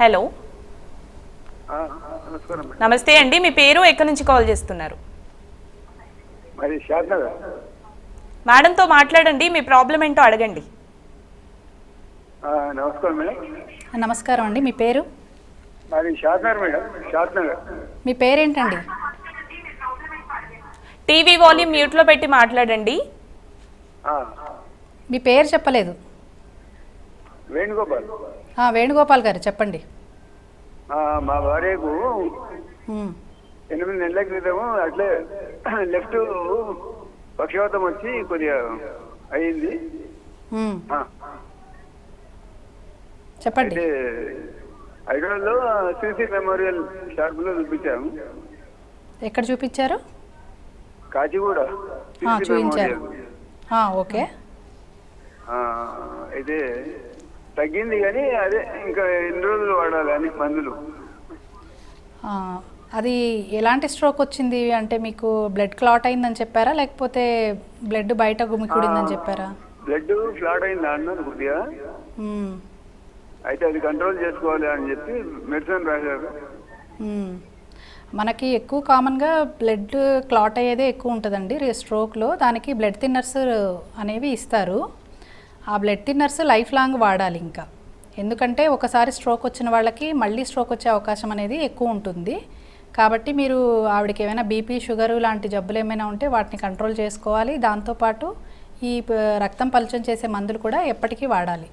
Hello. నమస్తే అండి మీ పేరు ఎక్కడి నుంచి కాల్ చేస్తున్నారు? మేడంతో మాట్లాడండి మీ ప్రాబ్లం ఏంటో అడగండి. నమస్కారం అండి మీ పేరు? మీ పేరేంటండి? టీవీ వాల్యూమ్ మ్యూట్లో పెట్టి మాట్లాడండి. ఆ, మీ పేరు చెప్పలేదు. వేణుగోపాల్. వేణుగోపాల్ గారు చెప్పండి. మా భార్యకు ఎనిమిది నెలల క్రితము అట్లే లెఫ్ట్ పక్షవాతం వచ్చి కొద్దిగా అయింది. చెప్పండి. అయితే హైదరాబాద్లో సిసి మెమోరియల్ షాప్లో చూపించాము. ఎక్కడ చూపించారు? కాచిగూడ చూపించారు ఓకే. అయితే తగ్గింది కానీ అదే ఇంకా ఎన్ని రోజులు వాడాలి అని మందులు? అది ఎలాంటి స్ట్రోక్ వచ్చింది? అంటే మీకు బ్లడ్ క్లాట్ అయిందని చెప్పారా? లేకపోతే బ్లడ్ బయట గుమికూడిందని చెప్పారా? బ్లడ్ అయింది అన్నారు కొద్దిగా. అయితే అది కంట్రోల్ చేసుకోవాలి అని చెప్పి మెడిసిన్ రాశారు. మనకి ఎక్కువ కామన్గా బ్లడ్ క్లాట్ అయ్యేదే ఎక్కువ ఉంటుందండి స్ట్రోక్లో. దానికి బ్లడ్ థిన్నర్స్ అనేవి ఇస్తారు. ఆ బ్లడ్ థిన్నర్స్ లైఫ్ లాంగ్ వాడాలి ఇంకా. ఎందుకంటే ఒకసారి స్ట్రోక్ వచ్చిన వాళ్ళకి మళ్ళీ స్ట్రోక్ వచ్చే అవకాశం అనేది ఎక్కువ ఉంటుంది. కాబట్టి మీరు ఆవిడకి ఏమైనా బీపీ షుగర్ లాంటి జబ్బులు ఏమైనా ఉంటే వాటిని కంట్రోల్ చేసుకోవాలి. దాంతోపాటు ఈ రక్తం పలుచం చేసే మందులు కూడా ఎప్పటికీ వాడాలి.